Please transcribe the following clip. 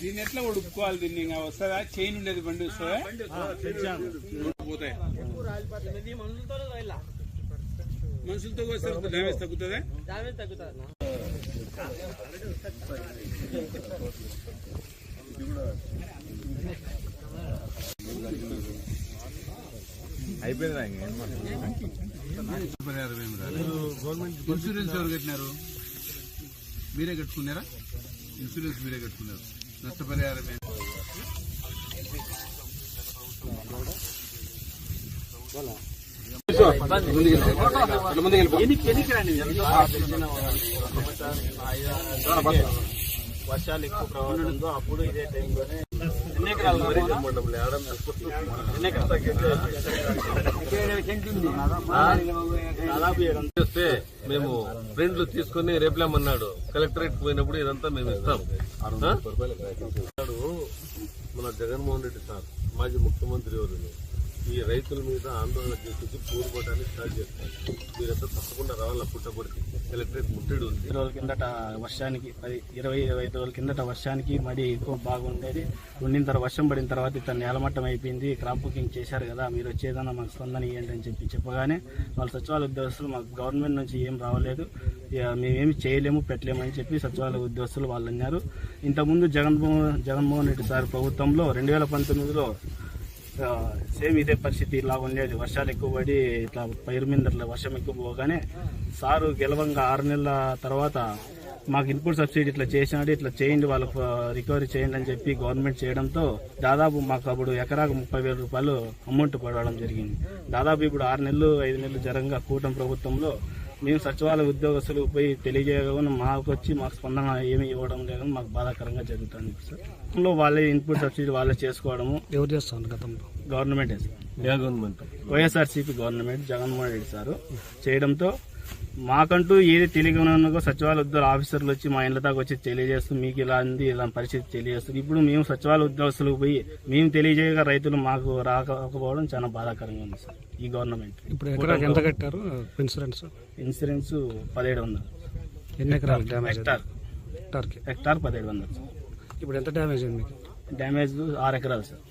దీన్ని ఎట్లా తిని ఇంకా వస్తుందా? చైన్ ఉండేది బండి వస్తుందా? పోతాయి. మనుషులతో వస్తారు డ్యామేజ్ తగ్గుతుందా? పరిహారం ఏమి రాలేదు. ఇన్సూరెన్స్ ఎవరు కట్టినారు? మీరే కట్టుకున్నారా? ఇన్సూరెన్స్ మీరే కట్టుకున్నారు. నష్టపరిహారం వర్షాలు ఎక్కువ ప్రవాహంతో అప్పుడు ఇదే టైంలోనే ఎన్ని ఎకరాలు చేస్తే మేము ప్రింట్లు తీసుకుని రేపులేమన్నాడు కలెక్టరేట్ పోయినప్పుడు ఇదంతా మేము ఇస్తాం మన జగన్మోహన్ రెడ్డి సార్ మాజీ ముఖ్యమంత్రి ఎవరు ఈ రైతుల మీద ఆందోళన చేసి పూరుకోవడానికి స్టార్ట్ చేస్తారు మీరంతా తప్పకుండా రావాలి పుట్టబడికి ఎలక్ట్రిక్ ముట్టడి ఉంది. రోజుల కిందట వర్షానికి పది ఇరవై ఇరవై ఐదు రోజుల కిందట వర్షానికి మడి ఎక్కువ బాగుండేది ఉండిన తర్వాత వర్షం పడిన తర్వాత ఇతను నేలమట్టం అయిపోయింది. క్రాప్ బుకింగ్ చేశారు కదా మీరు వచ్చేదన్నా మాకు స్పందన ఇవ్వండి అని చెప్పి చెప్పగానే వాళ్ళ సచివాలయ ఉద్యోగస్తులు మాకు గవర్నమెంట్ నుంచి ఏం రావలేదు. ఇక మేమేమి చేయలేము పెట్టలేము అని చెప్పి సచివాలయ ఉద్యోగస్తులు వాళ్ళు అన్నారు. ఇంతకుముందు జగన్మోహన్ జగన్మోహన్ రెడ్డి సార్ ప్రభుత్వంలో రెండు వేల పంతొమ్మిదిలో సేమ్ ఇదే పరిస్థితి ఇలా ఉండేది. వర్షాలు ఎక్కువ పడి ఇట్లా పైరు మీద ఇట్లా వర్షం ఎక్కువ పోగానే సారు గెలవంగా ఆరు నెలల తర్వాత మాకు ఇన్పుట్ సబ్సిడీ ఇట్లా చేసినాడు ఇట్లా చేయండి వాళ్ళకు రికవరీ చేయండి అని చెప్పి గవర్నమెంట్ చేయడంతో దాదాపు మాకు అప్పుడు ఎకరాకు ముప్పై వేల రూపాయలు అమౌంట్ పడడం జరిగింది. దాదాపు ఇప్పుడు ఆరు నెలలు ఐదు నెలలు జరంగా కూటమి ప్రభుత్వంలో మేము సచివాలయ ఉద్యోగస్తులు పోయి తెలియజేయకుండా మాకు వచ్చి మాకు స్పందన ఏమీ ఇవ్వడం లేదని మాకు బాధాకరంగా జరుగుతుంది సార్. వాళ్ళే ఇన్పుట్ సబ్సిడీ వాళ్ళే చేసుకోవడము. ఎవరు చేస్తాను గతంలో? Government yeah government? YSRCP government Jaganmohan Reddy sir చేయడంతో మాకంటూ ఏది తెలియకనో సచివాలయ ఉద్యోగ ఆఫీసర్లు వచ్చి మా ఇంట్లో దాకా వచ్చి తెలియజేస్తూ మీకు ఇలా ఉంది ఇలా పరిస్థితి తెలియజేస్తుంది. ఇప్పుడు మేము సచివాలయ ఉద్యోగస్తులకు పోయి మేము తెలియజేయగా రైతులు మాకు రాకపోవడం చాలా బాధాకరంగా ఉంది సార్ ఈ గవర్నమెంట్. ఇప్పుడు ఎంత కట్టారు ఇన్సూరెన్స్? ఇన్సూరెన్స్ పదిహేడు వందలు ఎన్ని ఎకరాలు డ్యామేజ్ హెక్టార్. హెక్టార్ పదిహేడు వందలు సార్. ఇప్పుడు ఎంత డ్యామేజ్ అయింది డ్యామేజ్ ఆరు ఎకరాలు సార్.